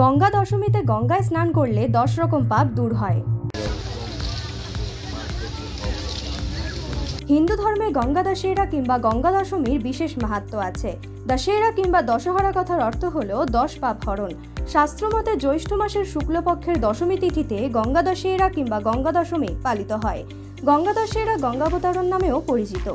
গঙ্গা দশমীতে গঙ্গায় স্নান করলে দশ রকম পাপ দূর হয়। হিন্দু ধর্মে গঙ্গা দশেরা কিংবা গঙ্গা দশমীর বিশেষ মাহাত্ম আছে। দশেরা কিংবা দশহরা কথার অর্থ হল দশ পাপ হরণ। শাস্ত্রমতে জ্যৈষ্ঠ মাসের শুক্লপক্ষের দশমী তিথিতে গঙ্গা দশেরা কিংবা গঙ্গা দশমী পালিত হয়। গঙ্গা দশেরা গঙ্গাবতরণ নামেও পরিচিত।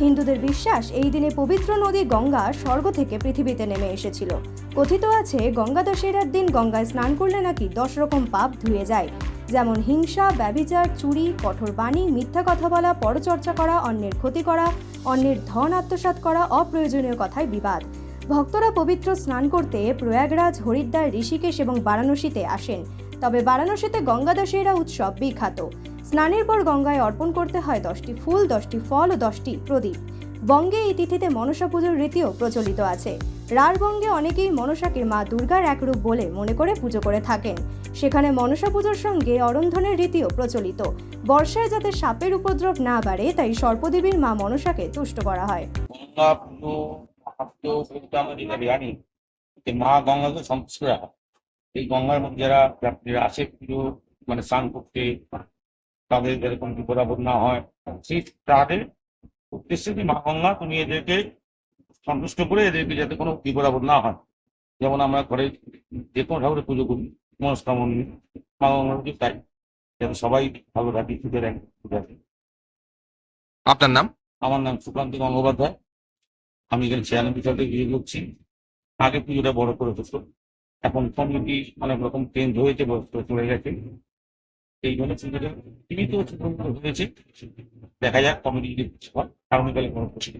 হিন্দুদের বিশ্বাস এই দিনে পবিত্র নদী গঙ্গা স্বর্গ থেকে পৃথিবীতে নেমে এসেছিল। কথিত আছে, গঙ্গা দশেরার দিন গঙ্গায় স্নান করলে নাকি দশ রকম পাপ ধুয়ে যায়। যেমন হিংসা, ব্যভিচার, চুরি, কঠোর বাণী, মিথ্যা কথা বলা, পরচর্চা করা, অন্যের ক্ষতি করা, অন্যের ধন আত্মসাৎ করা, অপ্রয়োজনীয় কথায় বিবাদ। ভক্তরা পবিত্র স্নান করতে প্রয়াগরাজ, হরিদ্বার, ঋষিকেশ এবং বারাণসীতে আসেন। তবে বারাণসীতে গঙ্গা দশেরা উৎসব বিখ্যাত। স্নানের পর গঙ্গায় অর্পণ করতে হয় দশটি ফুল, দশটি ফল ও দশটি প্রদীপ। বঙ্গে এই তিথিতে মনসা পুজোর রীতিও প্রচলিত আছে। রাঢ়বঙ্গে অনেকেই মনসাকে মা দুর্গার এক রূপ বলে মনে করে পুজো করে থাকেন। সেখানে মনসা পুজোর সঙ্গে অরন্ধনের রীতিও প্রচলিত। বর্ষায় যাতে সাপের উপদ্রব না বাড়ে, তাই সর্পদেবীর মা মনসাকে তুষ্ট করা হয়। গঙ্গা মা গঙ্গাকে সন্তুষ্ট রাখা। এই গঙ্গার মধ্যে যারা আসে পুজো মানে স্নান করতে তাদের এরকম বিপদ আপদ না হয় সেই তাদের উদ্দেশ্যে যে মা গঙ্গা তুমি এদেরকে সন্তুষ্ট করে এদেরকে যাতে কোনো বিপদ আপদ না হয়। যেমন আমরা ঘরে যে কোনো ঠাকুরের পুজো করি মনস্কামন মা গঙ্গার পুজো তাই যাতে সবাই ভালো থাকে সুখে থাকে আপনার নাম? আমার নাম সুকান্ত গঙ্গোপাধ্যায়। আমি এখানে ছিয়ানব্বই সালে বিয়ে করছি আগে পুজোটা বড় করে হতো এখন কমিটি অনেক রকম চেঞ্জ হয়েছে চলে গেছে। এই জন্য পুজোটা সীমিত হয়েছে দেখা যাক কমিটি যদি কিছু হয় আগামীকালে কোনো প্রস্তুতি